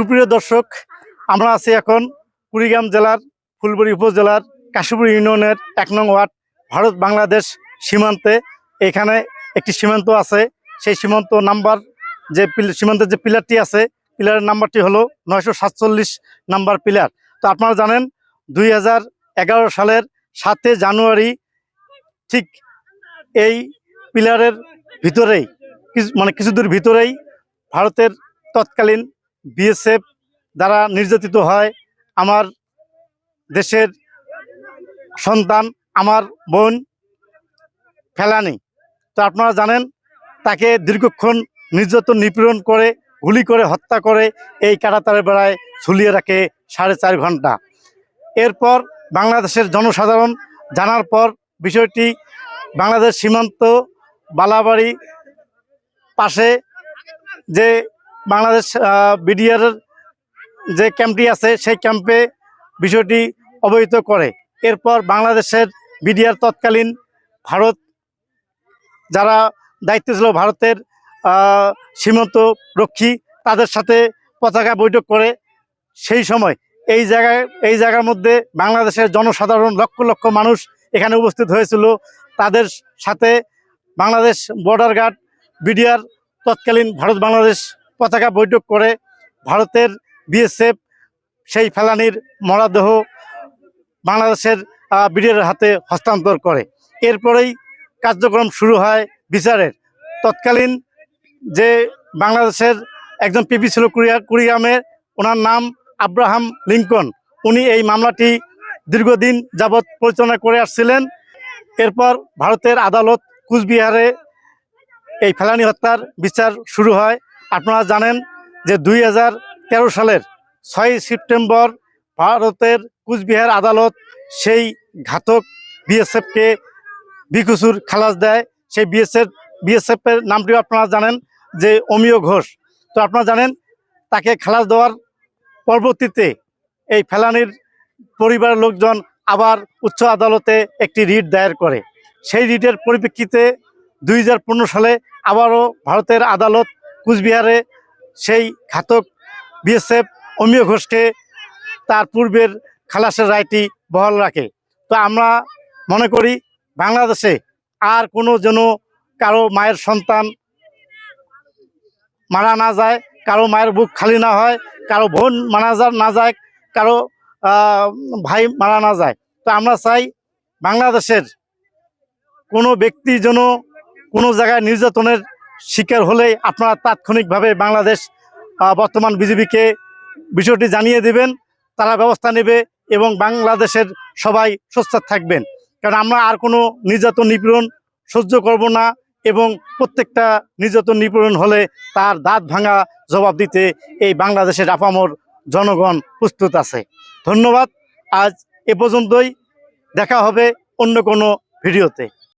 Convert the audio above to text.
সুপ্রিয় দর্শক, আমরা আছি এখন কুড়িগ্রাম জেলার, ফুলবাড়ি উপজেলার, কাশীপুর ইউনিয়নের এক নং ওয়ার্ড, ভারত বাংলাদেশ সীমান্তে। এখানে একটি সীমান্ত আছে। সেই সীমান্ত নাম্বার যে সীমান্তের যে পিলারটি আছে, পিলারের নাম্বারটি হলো নয়শো সাতচল্লিশ নাম্বার পিলার। তো আপনারা জানেন, দুই হাজার এগারো সালের সাতে জানুয়ারি ঠিক এই পিলারের ভিতরেই, কিছু- মানে কিছু দূর ভিতরেই ভারতের তৎকালীন বিএসএফ দ্বারা নির্যাতিত হয়। আমার দেশের সন্তান, আমার বোন ফেলানি। তো আপনারা জানেন, তাকে দীর্ঘক্ষণ নির্যাতন, নিপীড়ন করে, গুলি করে, হত্যা করে এই কাটাতারের বেড়ায় ঝুলিয়ে রাখে সাড়ে চার ঘণ্টা। এরপর বাংলাদেশের জনসাধারণ জানার পর বিষয়টি বাংলাদেশ সীমান্ত বালাবাড়ি পাশে যে বাংলাদেশ বিডিআর যে ক্যাম্পটি আছে, সেই ক্যাম্পে বিষয়টি অবহিত করে। এরপর বাংলাদেশের বিডিআর তৎকালীন ভারত, যারা দায়িত্ব ছিল ভারতের সীমান্ত রক্ষী, তাদের সাথে পতাকা বৈঠক করে। সেই সময় এই জায়গায়, এই জায়গার মধ্যে বাংলাদেশের জনসাধারণ লক্ষ লক্ষ মানুষ এখানে উপস্থিত হয়েছিল। তাদের সাথে বাংলাদেশ বর্ডার গার্ড, বিডিআর তৎকালীন ভারত বাংলাদেশ পতাকা বৈঠক করে ভারতের বিএসএফ, সেই ফেলানির মরাদেহ বাংলাদেশের বিডিআর হাতে হস্তান্তর করে। এরপরেই কার্যক্রম শুরু হয় বিচারের। তৎকালীন যে বাংলাদেশের একজন পিপি ছিল কুড়িয়া কুড়িগ্রামের ওনার নাম আব্রাহাম লিঙ্কন। উনি এই মামলাটি দীর্ঘদিন যাবৎ পরিচালনা করে আসছিলেন। এরপর ভারতের আদালত কুচবিহারে এই ফেলানি হত্যার বিচার শুরু হয়। আপনারা জানেন যে দুই হাজার তেরো সালের ছয় সেপ্টেম্বর ভারতের কুচবিহার আদালত সেই ঘাতক বিএসএফকে বিকুসুর খালাস দেয়। সেই বিএসএফ বিএসএফ এর নামটিও আপনারা জানেন যে অমিয় ঘোষ। তো আপনারা জানেন তাকে খালাস দেওয়ার পরবর্তীতে এই ফেলানির পরিবারের লোকজন আবার উচ্চ আদালতে একটি রিট দায়ের করে। সেই রিটের পরিপ্রেক্ষিতে দুই হাজার পনেরো সালে আবারও ভারতের আদালত কুচবিহারে সেই ঘাতক বিএসএফ, অমিয় ঘোষকে তার পূর্বের খালাসের রায়টি বহাল রাখে। তো আমরা মনে করি বাংলাদেশে আর কোনো যেন কারও মায়ের সন্তান মারা না যায়, কারও মায়ের বুক খালি না হয়, কারও বোন মারা যা, না যায়, কারও ভাই মারা না যায়। তো আমরা চাই বাংলাদেশের কোনো ব্যক্তি যেন কোনো জায়গায় নির্যাতনের শিকার হলে আপনারা তাৎক্ষণিকভাবে বাংলাদেশ বর্তমান বিজেপিকে বিষয়টি জানিয়ে দেবেন, তারা ব্যবস্থা নেবে এবং বাংলাদেশের সবাই সোচ্চার থাকবেন। কারণ আমরা আর কোনো নির্যাতন নিপীড়ন সহ্য করব না এবং প্রত্যেকটা নির্যাতন নিপীড়ন হলে তার দাঁত ভাঙা জবাব দিতে এই বাংলাদেশের আপামর জনগণ প্রস্তুত আছে। ধন্যবাদ। আজ এ পর্যন্তই। দেখা হবে অন্য কোনো ভিডিওতে।